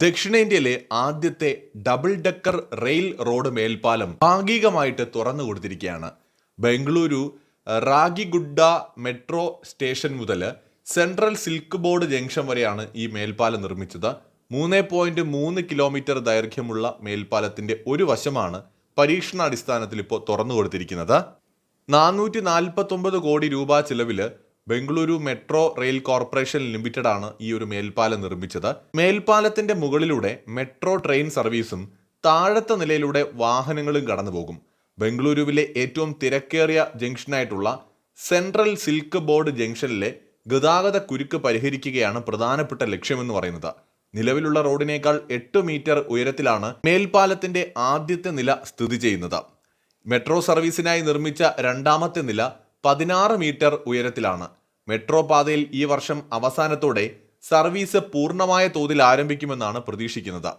ദക്ഷിണേന്ത്യയിലെ ആദ്യത്തെ double decker rail road മേൽപ്പാലം ഭാഗികമായിട്ട് തുറന്നു കൊടുത്തിരിക്കുകയാണ്. ബംഗളൂരു റാഗിഗുഡ മെട്രോ സ്റ്റേഷൻ മുതൽ സെൻട്രൽ സിൽക്ക് ബോർഡ് ജംഗ്ഷൻ വരെയാണ് ഈ മേൽപ്പാലം നിർമ്മിച്ചത്. മൂന്ന് പോയിന്റ് മൂന്ന് കിലോമീറ്റർ ദൈർഘ്യമുള്ള മേൽപ്പാലത്തിന്റെ ഒരു വശമാണ് പരീക്ഷണാടിസ്ഥാനത്തിൽ ഇപ്പോൾ തുറന്നു കൊടുത്തിരിക്കുന്നത്. നാനൂറ്റി നാൽപ്പത്തൊമ്പത് കോടി രൂപ ചിലവിൽ Bengaluru metro rail corporation limited ആണ് ഈ ഒരു മേൽപ്പാലം നിർമ്മിച്ചത്. മേൽപ്പാലത്തിന്റെ മുകളിലൂടെ മെട്രോ ട്രെയിൻ സർവീസും താഴത്തെ നിലയിലൂടെ വാഹനങ്ങളും കടന്നുപോകും. ബംഗളൂരുവിലെ ഏറ്റവും തിരക്കേറിയ ജംഗ്ഷനായിട്ടുള്ള സെൻട്രൽ സിൽക്ക് ബോർഡ് ജംഗ്ഷനിലെ ഗതാഗത കുരുക്ക് പരിഹരിക്കുകയാണ് പ്രധാനപ്പെട്ട ലക്ഷ്യമെന്ന് പറയുന്നത്. നിലവിലുള്ള റോഡിനേക്കാൾ എട്ട് മീറ്റർ ഉയരത്തിലാണ് മേൽപ്പാലത്തിന്റെ ആദ്യത്തെ നില സ്ഥിതി ചെയ്യുന്നത്. മെട്രോ സർവീസിനായി നിർമ്മിച്ച രണ്ടാമത്തെ നില പതിനാറ് മീറ്റർ ഉയരത്തിലാണ്. മെട്രോ പാതയിൽ ഈ വർഷം അവസാനത്തോടെ സർവീസ് പൂർണമായ തോതിൽ ആരംഭിക്കുമെന്നാണ് പ്രതീക്ഷിക്കുന്നത്.